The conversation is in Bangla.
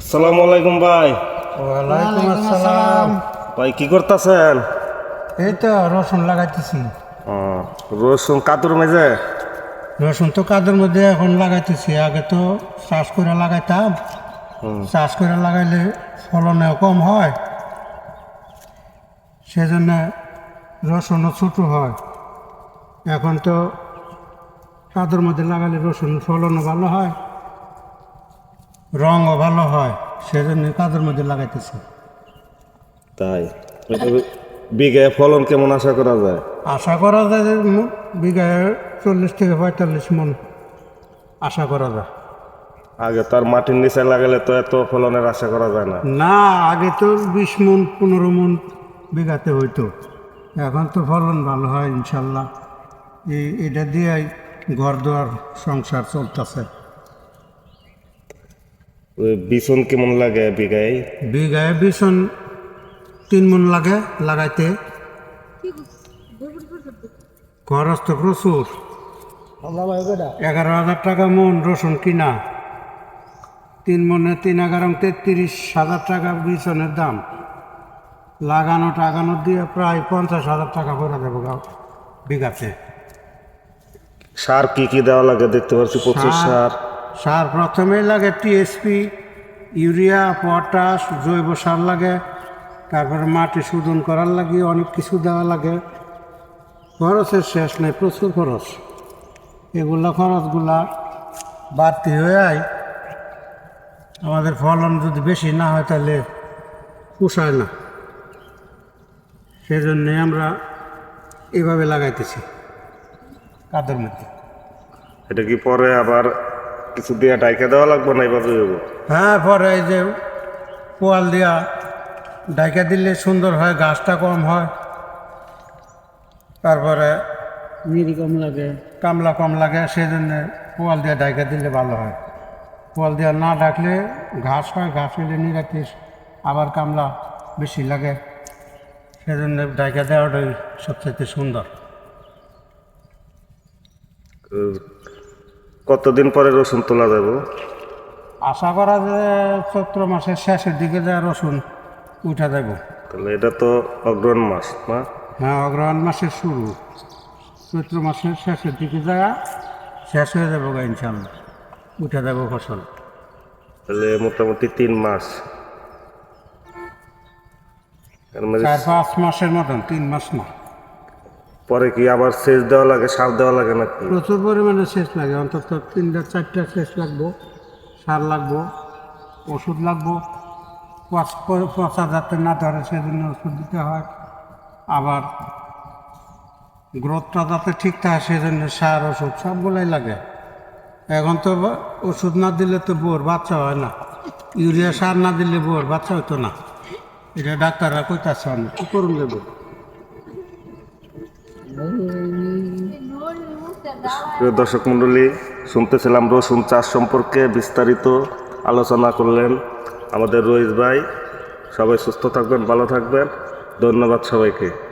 সালাম আলাইকুম ভাই। ওয়ালাইকুম আসসালাম। ভাই কি করতেছেন? এই তো রসুন লাগাইতেছি। রসুন কাতুর মেজে রসুন তো কাদের মধ্যে এখন লাগাইতেছি। আগে তো চাষ করে লাগাইতাম। চাষ করে লাগাইলে ফলনেও কম হয়। সেজন্য রসুনও ছোটো হয়। এখন তো কাদের মধ্যে লাগালে রসুন ফলনও ভালো হয়। রঙও ভালো হয় সেজন্য কাদের মধ্যে লাগাইতেছে। তাই? বিঘায় ফলন কেমন আশা করা যায়? আশা করা যায় যে বিঘায় চল্লিশ থেকে পঁয়তাল্লিশ মন আশা করা যায়। আগে তার মাটির নিচে লাগালে তো এত ফলনের আশা করা যায় না। না আগে তো বিশ মন পনেরো মন বিঘাতে হইতো। এখন তো ফলন ভালো হয় ইনশাল্লাহ। এই এটা দিয়ে ঘর দুয়ার সংসার চলতেছে। বিছন কেমন লাগে বিঘায়? বিঘায় বিছন তিন মন লাগে লাগাইতে। খরচ তো প্রচুর। এগারো হাজার টাকা মন রসুন কিনা। তিন মনে তিন এগারো তেত্রিশ হাজার টাকা বিছনের দাম। লাগানো টাগানো দিয়ে প্রায় পঞ্চাশ হাজার টাকা করে দেবো বিঘাতে। সার কি কি দেওয়া লাগে দেখতে পাচ্ছি প্রচুর সার। সার প্রথমেই লাগে টিএসপি ইউরিয়া, পটাশ, জৈব সার লাগে। তারপরে মাটি শোধন করার লাগে, অনেক কিছু দেওয়া লাগে। খরচের শেষ নেই, প্রচুর খরচ। এগুলো খরচগুলা বাড়তি হয়ে যায় আমাদের ফলন যদি বেশি না হয় তাহলে পোষায় না। সেজন্যে আমরা এভাবে লাগাইতেছি, কাদের মধ্যে। এটা কি পরে আবার কিছু দিয়ে ডাইকে দেওয়া লাগবে না এইভাবে? হ্যাঁ পরে এই যে পোয়াল দিয়া ডাইকা দিলে সুন্দর হয় গাছটা কম হয়। তারপরে মিরি কম লাগে কামলা কম লাগে সেজন্য পোয়াল দিয়ে ডাইকা দিলে ভালো হয়। পোয়াল দিয়া না ডাকলে ঘাস হয় ঘাস হইলে নিরাতে আবার কামলা বেশি লাগে। সেজন্য ডাইকা দেওয়াটাই সবচেয়ে সুন্দর। কতদিন পরে রসুন তোলা যাব? আশা করা যে চৈত্র মাসের শেষের দিকে যা রসুন উঠা দেবো তাহলে এটা তো অগ্রহণ মাস না? হ্যাঁ অগ্রহণ মাসের শুরু। চৈত্র মাসের শেষের দিকে যা শেষ হয়ে যাব গা ইনশাল্লাহ উঠে দেবো ফসল। তাহলে মোটামুটি তিন মাস। এর চার পাঁচ মাসের মতন তিন মাস না। পরে কি আবার সেচ দেওয়া লাগে, সার দেওয়া লাগে নাকি? প্রচুর পরিমাণে সেচ লাগে, অন্তত তিনটা, চারটা সেচ লাগবো, সার লাগবো, ওষুধ লাগবো। পচা যাতে না ধরে সেজন্য ওষুধ দিতে হয়। আবার গ্রোথটা যাতে ঠিক থাকে সেজন্য সার, ওষুধ সবগুলাই লাগে। এখন তো ওষুধ না দিলে তো বোর বাচ্চা হয় না। ইউরিয়া সার না দিলে বোর বাচ্চা হতো না। এটা ডাক্তাররা কইতাছে অনেক কি করুন দেবো? প্রিয় দর্শক মণ্ডলী, শুনতেছিলাম রসুন চাষ সম্পর্কে বিস্তারিত আলোচনা করলেন আমাদের রোহিত ভাই। সবাই সুস্থ থাকবেন, ভালো থাকবেন। ধন্যবাদ সবাইকে।